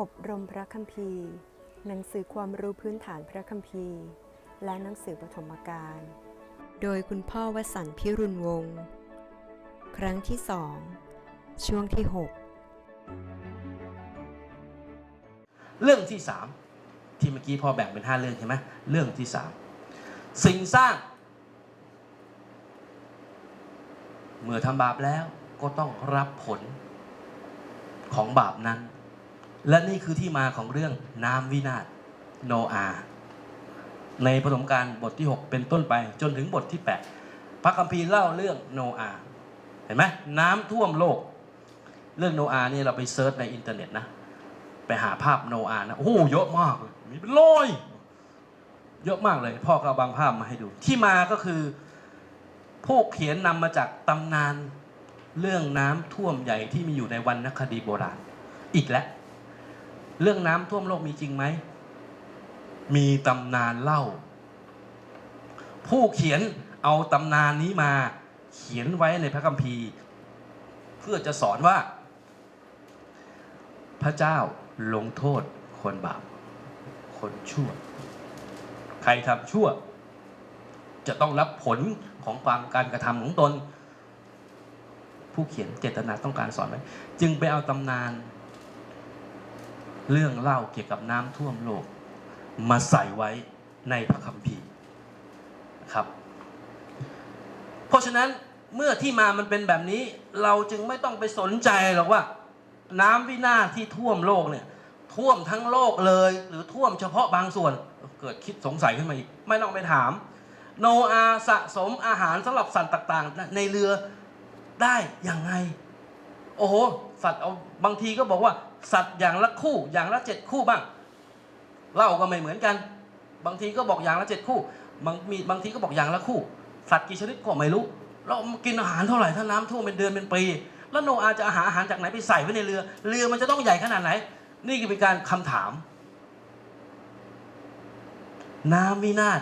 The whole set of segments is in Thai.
อบรมพระคัมภีร์ หนังสือความรู้พื้นฐานพระคัมภีร์ และหนังสือปฐมกาล โดยคุณพ่อวสันต์พิรุณวงศ์ ครั้งที่สอง ช่วงที่ 6 เรื่องที่สามที่เมื่อกี้พ่อแบ่งเป็นห้าเรื่องใช่ไหมเรื่องที่สามสิ่งสร้าง เมื่อทำบาปแล้วก็ต้องรับผลของบาปนั้น และนี่คือที่มาของเรื่องน้ำวินาศโนอาในปฐมกาลบทที่ 6 เป็นต้นไปจนถึงบทที่ 8 พระคัมภีร์เล่าเรื่องโนอาเห็นไหมน้ำท่วมโลก เรื่องโนอาห์นี่ยเราไปเซิร์ชในอินเทอร์เน็ตนะ ไปหาภาพโนอานะโอ้โหเยอะมากเลยมีเป็นร้อยเยอะมากเลย พ่อก็เอาบางภาพมาให้ดู ที่มาก็คือผู้เขียนนำมาจากตำนานเรื่องน้ำท่วมใหญ่ที่มีอยู่ในวรรณคดีโบราณ อีกแล้ว เรื่องน้ำท่วมโลกมีจริงไหม มีตำนานเล่า ผู้เขียนเอาตำนานนี้มา เขียนไว้ในพระคัมภีร์ เพื่อจะสอนว่า พระเจ้าลงโทษคนบาป คนชั่ว ใครทำชั่ว จะต้องรับผลของความการกระทำของตน ผู้เขียนเจตนาต้องการสอนไว้จึงไปเอาตำนาน เรื่องเล่าเกี่ยวกับน้ำท่วมโลก มาใส่ไว้ในพระคัมภีร์ครับ เพราะฉะนั้นเมื่อที่มามันเป็นแบบนี้ เราจึงไม่ต้องไปสนใจหรอกว่า น้ำวินาศที่ท่วมโลกเนี่ย ท่วมทั้งโลกเลย หรือท่วมเฉพาะบางส่วน เกิดคิดสงสัยขึ้นมาอีก ไม่ต้องไปถาม โนอาสะสมอาหารสำหรับสัตว์ต่าง ๆ ในเรือได้อย่างไง โอ้โหสัตว์เอาบางทีก็บอกว่า สัตว์อย่างละคู่อย่างละเจ็ดคู่บ้างเล้าก็ไม่เหมือนกัน บางทีก็บอกอย่างละเจ็ดคู่ บางมีบางทีก็บอกอย่างละคู่ สัตว์กี่ชนิดก็ไม่รู้เรากินอาหารเท่าไหร่ถ้าน้ำท่วมเป็นเดือนเป็นปีแล้วโนอาจะหาอาหารจากไหนไปใส่ไว้ในเรือ เรือมันจะต้องใหญ่ขนาดไหน นี่คือเป็นการคำถาม น้ำวินาศ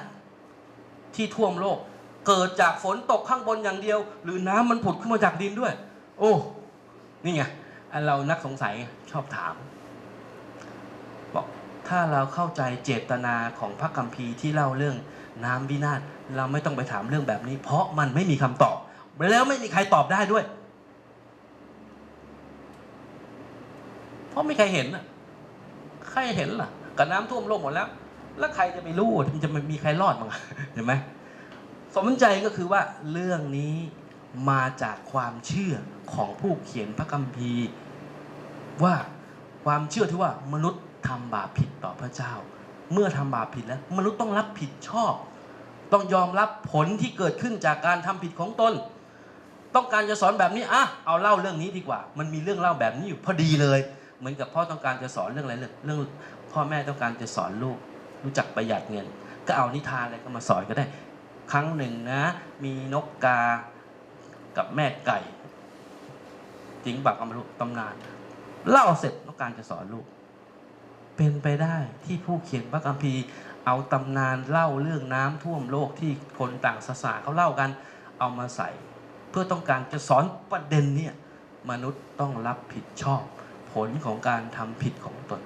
ที่ท่วมโลก เกิดจากฝนตกข้างบนอย่างเดียว หรือน้ำมันผุดขึ้นมาจากดินด้วย โอ้ นี่ไง เรานักสงสัยชอบถาม บอกถ้าเราเข้าใจเจตนาของพระคัมภีร์ที่เล่าเรื่องน้ำวินาศเราไม่ต้องไปถามเรื่องแบบนี้ เพราะมันไม่มีคำตอบ แล้วไม่มีใครตอบได้ด้วย เพราะไม่ใครเห็นน่ะใครเห็นล่ะกับน้ำท่วมโลกหมดแล้ว แล้วใครจะไปรู้มันจะไม่มีใครรอดมั้งเห็นไหมสมใจก็คือว่าเรื่องนี้มาจากความเชื่อของผู้เขียนพระคัมภีร์ ว่าความเชื่อที่ว่ามนุษย์ทำบาปผิดต่อพระเจ้า เมื่อทำบาปผิดแล้ว มนุษย์ต้องรับผิดชอบ ต้องยอมรับผลที่เกิดขึ้นจากการทำผิดของตน ต้องการจะสอนแบบนี้อะเอาเล่าเรื่องนี้ดีกว่า มันมีเรื่องเล่าแบบนี้อยู่พอดีเลย เหมือนกับพ่อต้องการจะสอนเรื่องอะไรเรื่องพ่อแม่ต้องการจะสอนลูก รู้จักประหยัดเงิน ก็เอานิทานอะไรก็มาสอนก็ได้ ครั้งหนึ่งนะ มีนกกากับแม่ไก่จริงบักเอามารู้ตำนาน เล่าเสร็จต้องการจะสอนลูก เป็นไปได้ที่ผู้เขียนพระคัมภีร์ เอาตำนานเล่าเรื่องน้ำท่วมโลกที่คนต่างศาสนาเขาเล่ากันเอามาใส่ เพื่อต้องการจะสอนประเด็นเนี่ยมนุษย์ต้องรับผิดชอบ ผลของการทำผิดของตน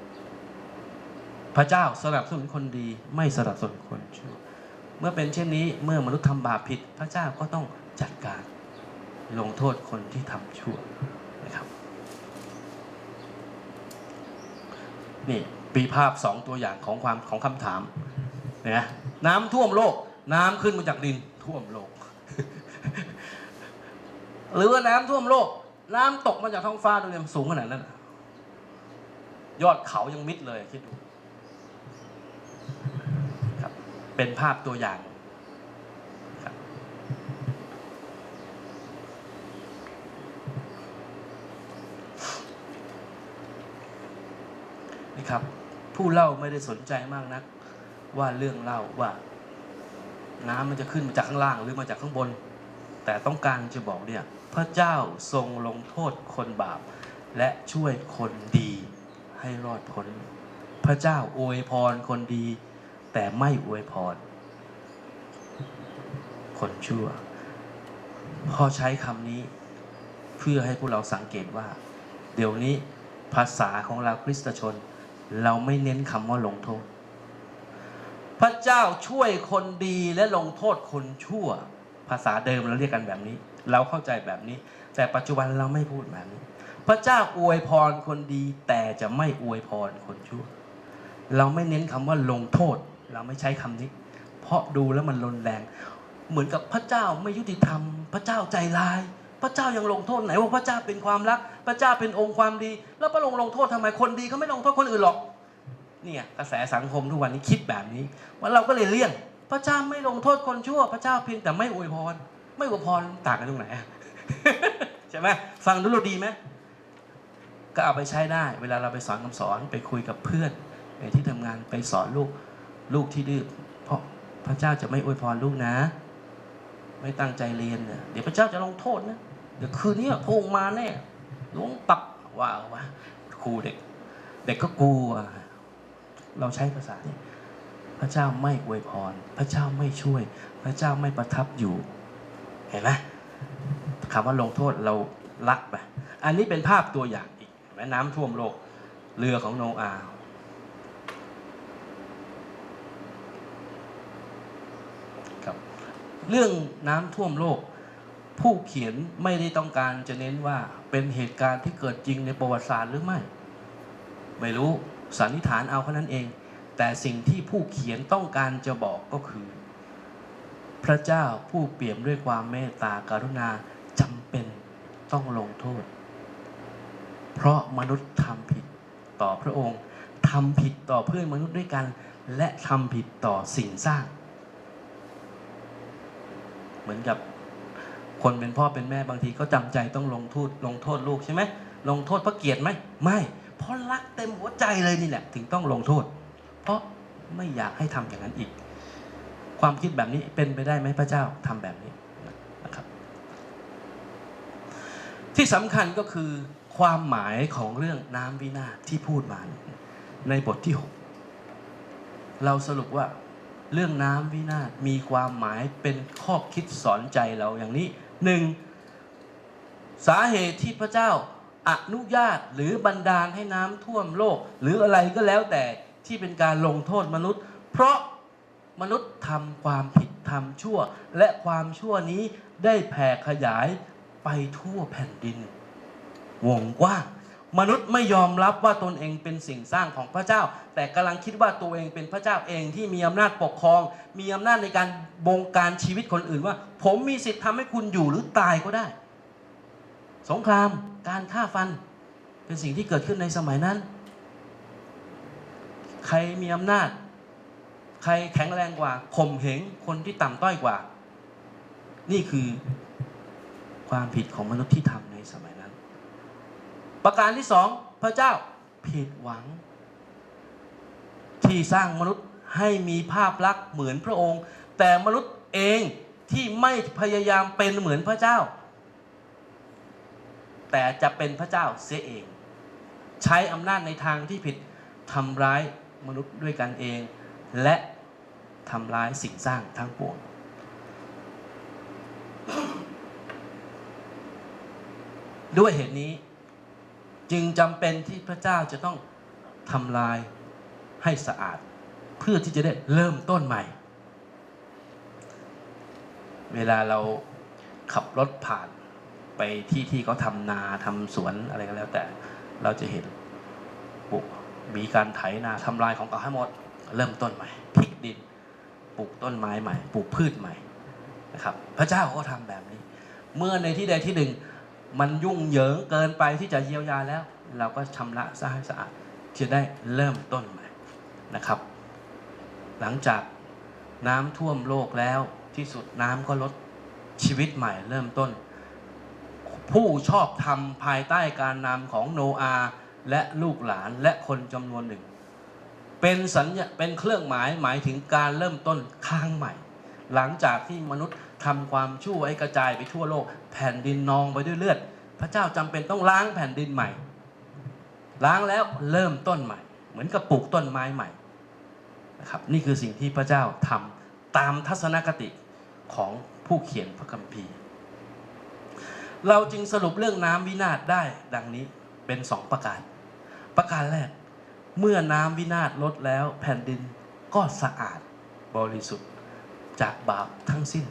พระเจ้าสนับสนุนคนดีไม่สนับสนุนคนชั่วเมื่อเป็นเช่นนี้เมื่อมนุษย์ทำบาปผิด พระเจ้าก็ต้องจัดการ ลงโทษคนที่ทำชั่ว นี่ปีภาพสองตัวอย่างของความของคำถามเนะน้ำท่วมโลก น้ำขึ้นมาจากดินท่วมโลก หรือว่าน้ำท่วมโลก น้ำตกมาจากท้องฟ้าดูเนี่ยสูงขนาดนั้นยอดเขายังมิดเลยคิดดูครับเป็นภาพตัวอย่างครับ นี่ครับ ผู้เล่าไม่ได้สนใจมากนัก ว่าเรื่องเล่าว่า น้ำมันจะขึ้นมาจากข้างล่างหรือมาจากข้างบน แต่ต้องการจะบอกเนี่ย พระเจ้าทรงลงโทษคนบาป และช่วยคนดีให้รอดพ้น พระเจ้าอวยพรคนดี แต่ไม่อวยพร คนชั่วพอใช้คำนี้เพื่อให้พวกเราสังเกตว่า เดี๋ยวนี้ภาษาของเราคริสตชน เราไม่เน้นคำว่าลงโทษ พระเจ้าช่วยคนดีและลงโทษคนชั่ว ภาษาเดิมเราเรียกกันแบบนี้ เราเข้าใจแบบนี้ แต่ปัจจุบันเราไม่พูดแบบนี้ พระเจ้าอวยพรคนดี แต่จะไม่อวยพรคนชั่ว เราไม่เน้นคำว่าลงโทษ เราไม่ใช้คำนี้ เพราะดูแล้วมันรุนแรง เหมือนกับพระเจ้าไม่ยุติธรรม พระเจ้าใจร้าย พระเจ้ายังลงโทษไหนว่าพระเจ้าเป็นความรัก ระเจ้าเป็นองค์ความดี แล้วพระองค์ลงโทษทำไมคนดีเขาไม่ลงโทษคนอื่นหรอกเนี่ยกระแสสังคมทุกวันนี้คิดแบบนี้ว่าเราก็เลยเลี่ยง พระเจ้าไม่ลงโทษคนชั่ว พระเจ้าเพียงแต่ไม่อวยพร ไม่อวยพรต่างกันตรงไหนใช่ไหมฟังดูเราดีไหมก็เอาไปใช้ได้ เวลาเราไปสอนคำสอนไปคุยกับเพื่อนในที่ทำงานไปสอนลูกลูกที่ดื้อเพราะพระเจ้าจะไม่อวยพรลูกนะ ไม่ตั้งใจเรียนเนี่ยเดี๋ยวพระเจ้าจะลงโทษนะเดี๋ยวคืนนี้พระองค์มาแน่ ลวงปักว่าเอาวะครูเด็ก เด็กก็กลัวเราใช้ภาษานี้พระเจ้าไม่อวยพร พระเจ้าไม่ช่วย พระเจ้าไม่ประทับอยู่ เห็นไหมคำว่าลงโทษเราละไปอันนี้เป็นภาพตัวอย่างอีกเห็นไหมน้ำท่วมโลกเรือของโนอาห์ครับ เรื่องน้ำท่วมโลก ผู้เขียนไม่ได้ต้องการจะเน้นว่าเป็นเหตุการณ์ที่เกิดจริงในประวัติศาสตร์หรือไม่ ไม่รู้สันนิษฐานเอาแค่นั้นเอง แต่สิ่งที่ผู้เขียนต้องการจะบอกก็คือ พระเจ้าผู้เปี่ยมด้วยความเมตตากรุณาจำเป็นต้องลงโทษ เพราะมนุษย์ทำผิดต่อพระองค์ทำผิดต่อเพื่อนมนุษย์ด้วยกัน และทำผิดต่อสิ่งสร้าง เหมือนกับ คนเป็นพ่อเป็นแม่บางทีก็จำใจต้องลงโทษลงโทษลูกใช่ไหมลงโทษเพราะเกลียดไหมไม่ เพราะรักเต็มหัวใจเลยนี่แหละถึงต้องลงโทษ เพราะไม่อยากให้ทำอย่างนั้นอีก ความคิดแบบนี้เป็นไปได้ไหมพระเจ้าทำแบบนี้นะครับ ที่สำคัญก็คือความหมายของเรื่องน้ำวินาศที่พูดมา ในบทที่ 6 เราสรุปว่าเรื่องน้ำวินาศมีความหมายเป็นข้อคิดสอนใจเราอย่างนี้ หนึ่งสาเหตุที่พระเจ้าอนุญาตหรือบันดาลให้น้ำท่วมโลก หรืออะไรก็แล้วแต่ที่เป็นการลงโทษมนุษย์ เพราะมนุษย์ทำความผิดทำชั่ว และความชั่วนี้ได้แผ่ขยายไปทั่วแผ่นดิน วงกว้าง มนุษย์ไม่ยอมรับว่าตนเองเป็นสิ่งสร้างของพระเจ้า แต่กำลังคิดว่าตัวเองเป็นพระเจ้าเองที่มีอำนาจปกครอง มีอำนาจในการบงการชีวิตคนอื่นว่า ผมมีสิทธิ์ทำให้คุณอยู่หรือตายก็ได้ สงครามการฆ่าฟันเป็นสิ่งที่เกิดขึ้นในสมัยนั้น ใครมีอำนาจ ใครแข็งแรงกว่าข่มเหงคนที่ต่ำต้อยกว่า นี่คือความผิดของมนุษย์ที่ทำในสมัยนั้น ประการที่สองพระเจ้าผิดหวัง ที่สร้างมนุษย์ให้มีภาพลักษณ์เหมือนพระองค์ แต่มนุษย์เองที่ไม่พยายามเป็นเหมือนพระเจ้า แต่จะเป็นพระเจ้าเสียเอง ใช้อำนาจในทางที่ผิดทำร้ายมนุษย์ด้วยกันเอง และทำร้ายสิ่งสร้างทั้งปวงด้วยเหตุนี้ จึงจำเป็นที่พระเจ้าจะต้องทำลายให้สะอาด เพื่อที่จะได้เริ่มต้นใหม่ เวลาเราขับรถผ่านไปที่ที่เขาทำนาทำสวนอะไรก็แล้ว แต่เราจะเห็นปลูกมีการไถนาทำลายของเก่าให้หมด เริ่มต้นใหม่พลิกดินปลูกต้นไม้ใหม่ ปลูกพืชใหม่นะครับ พระเจ้าก็ทำแบบนี้ เมื่อในที่ใดที่หนึ่ง มันยุ่งเหยิงเกินไปที่จะเยียวยาแล้ว เราก็ชำระซะให้สะอาดจะได้เริ่มต้นใหม่นะครับ หลังจากน้ำท่วมโลกแล้วที่สุดน้ำก็ลดชีวิตใหม่เริ่มต้น ผู้ชอบทำภายใต้การนำของโนอาห์และลูกหลานและคนจำนวนหนึ่ง เป็นสัญญาเป็นเครื่องหมายหมายถึงการเริ่มต้นข้างใหม่ หลังจากที่มนุษย์ ทำความชั่วให้กระจายไปทั่วโลก แผ่นดินนองไปด้วยเลือด พระเจ้าจำเป็นต้องล้างแผ่นดินใหม่ ล้างแล้วเริ่มต้นใหม่ เหมือนกับปลูกต้นไม้ใหม่นะครับนี่คือสิ่งที่พระเจ้าทำตามทัศนคติของผู้เขียนพระคัมภีร์ เราจึงสรุปเรื่องน้ำวินาศได้ดังนี้เป็นสองประการ ประการแรก เมื่อน้ำวินาศลดแล้วแผ่นดินก็สะอาดบริสุทธิ์จากบาปทั้งสิ้น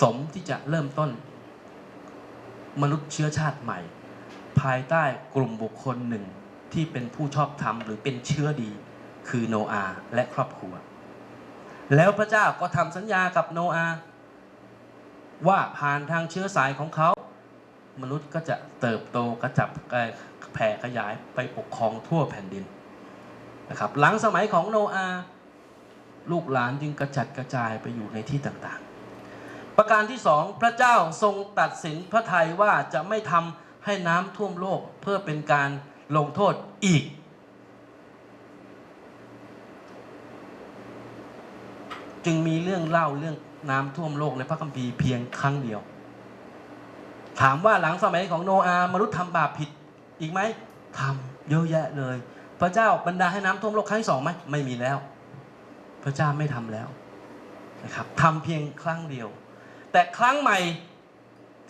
สมที่จะเริ่มต้น มนุษย์เชื้อชาติใหม่ ภายใต้กลุ่มบุคคลหนึ่งที่เป็นผู้ชอบธรรมหรือเป็นเชื้อดี คือโนอาห์และครอบครัว แล้วพระเจ้าก็ทำสัญญากับโนอาห์ว่าผ่านทางเชื้อสายของเขา มนุษย์ก็จะเติบโตกระจับแผ่ขยายไปปกครองทั่วแผ่นดินนะครับหลังสมัยของโนอาห์ลูกหลานจึงกระจัดกระจายไปอยู่ในที่ต่างๆ ประการที่สองพระเจ้าทรงตัดสินพระทัยว่าจะไม่ทำให้น้ำท่วมโลกเพื่อเป็นการลงโทษอีก จึงมีเรื่องเล่าเรื่องน้ำท่วมโลกในพระคัมภีร์เพียงครั้งเดียว ถามว่าหลังสมัยของโนอาห์มนุษย์ทำบาปผิดอีกไหมทำเยอะแยะเลย พระเจ้าบรรดาให้น้ำท่วมโลกครั้งที่สองไหมไม่มีแล้ว พระเจ้าไม่ทำแล้วนะครับทำเพียงครั้งเดียว แต่ครั้งใหม่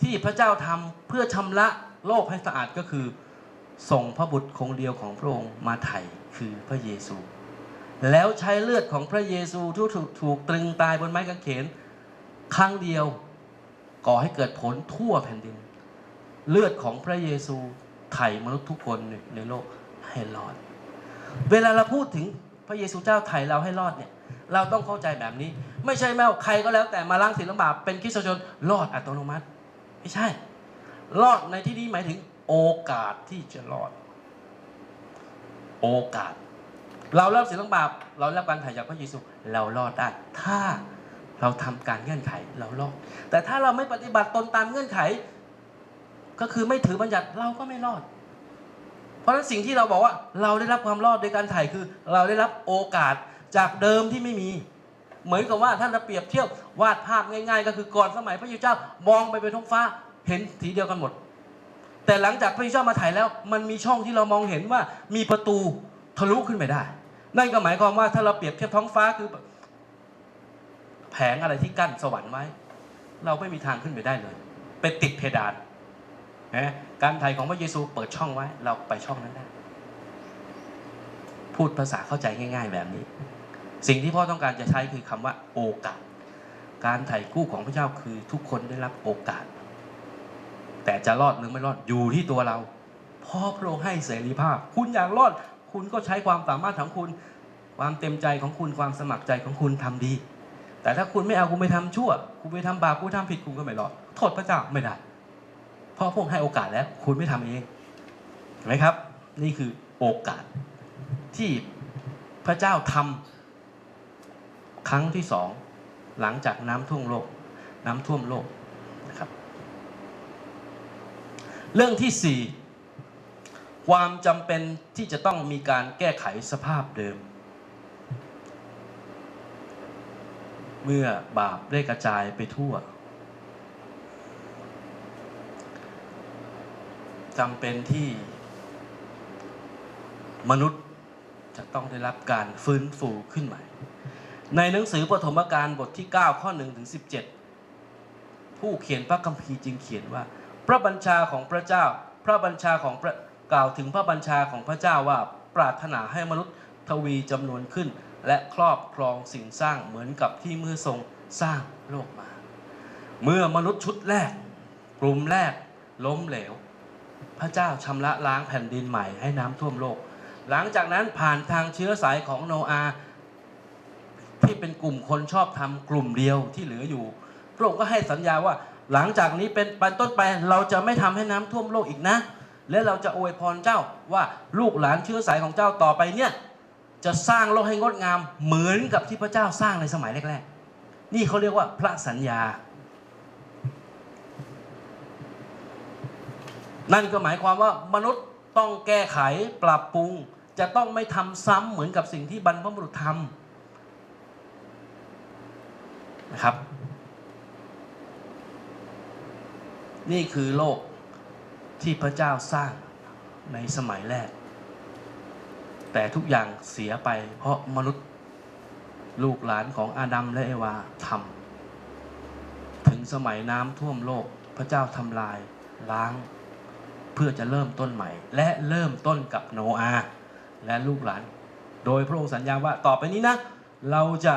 ที่พระเจ้าทำเพื่อชำระโลกให้สะอาดก็คือ ส่งพระบุตรคงเดียวของพระองค์มาไถ่คือพระเยซู แล้วใช้เลือดของพระเยซูที่ถูกถูกตรึงตายบนไม้กางเขน ครั้งเดียวก่อให้เกิดผลทั่วแผ่นดิน เลือดของพระเยซูไถ่มนุษย์ทุกคนในโลกให้รอด เวลาเราพูดถึง พระเยซูเจ้าไถ่เราให้รอดเนี่ยเราต้องเข้าใจแบบนี้ ไม่ใช่แม้วใครก็แล้วแต่มาล้างศีลบาปเป็นคริสตชนรอดอัตโนมัติ ไม่ใช่ รอดในที่นี้หมายถึงโอกาสที่จะรอด โอกาส เรารับศีลบาปเรารับการไถ่จากพระเยซูเรารอดได้ถ้าเราทำการเงื่อนไขเรารอด แต่ถ้าเราไม่ปฏิบัติตนตามเงื่อนไข ก็คือไม่ถือบัญญัติเราก็ไม่รอด เพราะฉะนั้นสิ่งที่เราบอกว่าเราได้รับความรอดโดยการถ่ายคือ เราได้รับโอกาสจากเดิมที่ไม่มี เหมือนกับว่าท่านจะเปรียบเทียบวาดภาพง่าย ๆ ก็คือก่อนสมัยพระเยซูเจ้ามองไปบนท้องฟ้าเห็นสีเดียวกันหมด แต่หลังจากพระเยซูเจ้ามาถ่ายแล้ว มันมีช่องที่เรามองเห็นว่ามีประตูทะลุขึ้นไปได้ นั่นก็หมายความว่าถ้าเราเปรียบเทียบท้องฟ้าคือ แผงอะไรที่กั้นสวรรค์ไว้ เราไม่มีทางขึ้นไปได้เลย ไปติดเพดาน นะการไถ่ของพระเยซูเปิดช่องไว้ เราไปช่องนั้นได้ พูดภาษาเข้าใจง่าย ๆ แบบนี้ สิ่งที่พ่อต้องการจะใช้คือคำว่าโอกาส การไถ่กู้ของพระเจ้าคือทุกคนได้รับโอกาส แต่จะรอดหรือไม่รอดอยู่ที่ตัวเราพ่อพระองค์ให้เสรีภาพ คุณอยากรอด คุณก็ใช้ความสามารถของคุณ ความเต็มใจของคุณความสมัครใจของคุณทำดี แต่ถ้าคุณไม่เอาคุณไปทำชั่ว คุณไปทำบาปคุณทำผิดคุณก็ไม่รอดโทษพระเจ้าไม่ได้ เพราะพระองค์ให้โอกาสแล้วคุณไม่ทำเองเห็นไหมครับ นี่คือโอกาสที่พระเจ้าทำครั้งที่สองหลังจากน้ำท่วมโลก น้ำท่วมโลกนะครับ เรื่องที่สี่ความจำเป็นที่จะต้องมีการแก้ไขสภาพเดิม เมื่อบาปได้กระจายไปทั่ว จำเป็นที่ มนุษย์จะต้องได้รับการฟื้นฟูขึ้นใหม่ ในหนังสือปฐมกาลบทที่ 9 ข้อ1ถึง17 ผู้เขียนพระคัมภีร์จึงเขียนว่า พระบัญชาของพระเจ้า พระบัญชาของพระกล่าวถึงพระบัญชาของพระเจ้าว่าปรารถนาให้มนุษย์ทวีจำนวนขึ้น และครอบครองสิ่งสร้างเหมือนกับที่เมื่อทรงสร้างโลกมา เมื่อมนุษย์ชุดแรก กลุ่มแรกล้มเหลว พระเจ้าชำระล้างแผ่นดินใหม่ให้น้ำท่วมโลก หลังจากนั้นผ่านทางเชื้อสายของโนอาห์ที่เป็นกลุ่มคนชอบทำกลุ่มเดียวที่เหลืออยู่ พระองค์ก็ให้สัญญาว่าหลังจากนี้เป็นเป็นต้นไปเราจะไม่ทำให้น้ำท่วมโลกอีกนะ และเราจะอวยพรเจ้าว่าลูกหลานเชื้อสายของเจ้าต่อไปเนี่ยจะสร้างโลกให้งดงามเหมือนกับที่พระเจ้าสร้างในสมัยแรกๆ นี่เขาเรียกว่าพระสัญญา นั่นก็หมายความว่ามนุษย์ต้องแก้ไขปรับปรุง จะต้องไม่ทำซ้ำเหมือนกับสิ่งที่บรรพบุรุษทำนะครับ นี่คือโลกที่พระเจ้าสร้างในสมัยแรก แต่ทุกอย่างเสียไปเพราะมนุษย์ลูกหลานของอาดัมและเอวาทำถึงสมัยน้ำท่วมโลกพระเจ้าทำลายล้าง เพื่อจะเริ่มต้นใหม่ และเริ่มต้นกับโนอาห์และลูกหลาน โดยพระองค์สัญญาว่าต่อไปนี้นะ เราจะ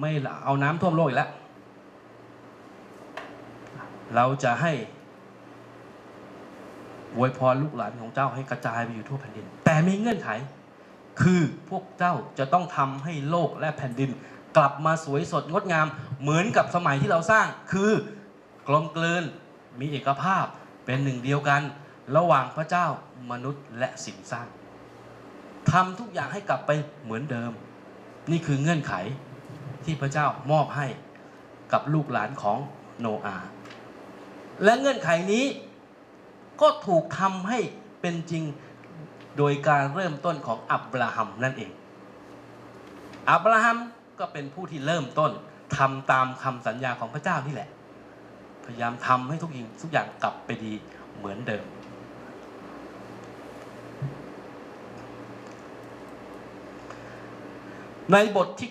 ไม่เอาน้ำท่วมโลกอีกแล้ว เราจะให้อวยพรลูกหลานของเจ้าให้กระจายไปอยู่ทั่วแผ่นดิน แต่มีเงื่อนไข คือพวกเจ้าจะต้องทำให้โลกและแผ่นดิน กลับมาสวยสดงดงาม เหมือนกับสมัยที่เราสร้าง คือกลมกลืนมีเอกภาพเป็นหนึ่งเดียวกัน ระหว่างพระเจ้ามนุษย์และสิ่งสร้างทำทุกอย่างให้กลับไปเหมือนเดิม นี่คือเงื่อนไขที่พระเจ้ามอบให้กับลูกหลานของโนอาห์และเงื่อนไขนี้ก็ถูกทำให้เป็นจริงโดยการเริ่มต้นของอับราฮัมนั่นเอง อับราฮัมก็เป็นผู้ที่เริ่มต้นทำตามคำสัญญาของพระเจ้านี่แหละ พยายามทำให้ทุกอย่างทุกอย่างกลับไปดีเหมือนเดิม ในบทที่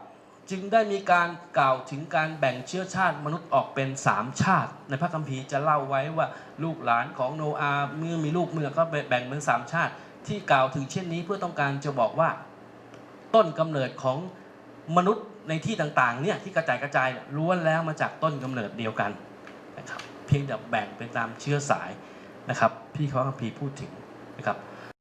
9 จึงได้มีการกล่าวถึงการแบ่งเชื้อชาติมนุษย์ออกเป็นสามชาติ ในพระคัมภีร์จะเล่าไว้ว่าลูกหลานของโนอาห์เมื่อมีลูกเมื่อก็แบ่งเป็นสามชาติ ที่กล่าวถึงเช่นนี้เพื่อต้องการจะบอกว่า ต้นกำเนิดของมนุษย์ในที่ต่างๆเนี่ยที่กระจายกระจายล้วนแล้วมาจากต้นกำเนิดเดียวกันนะครับเพียงแต่แบ่งเป็นตามเชื้อสายนะครับพี่เขาคัมภีร์พูดถึงนะครับ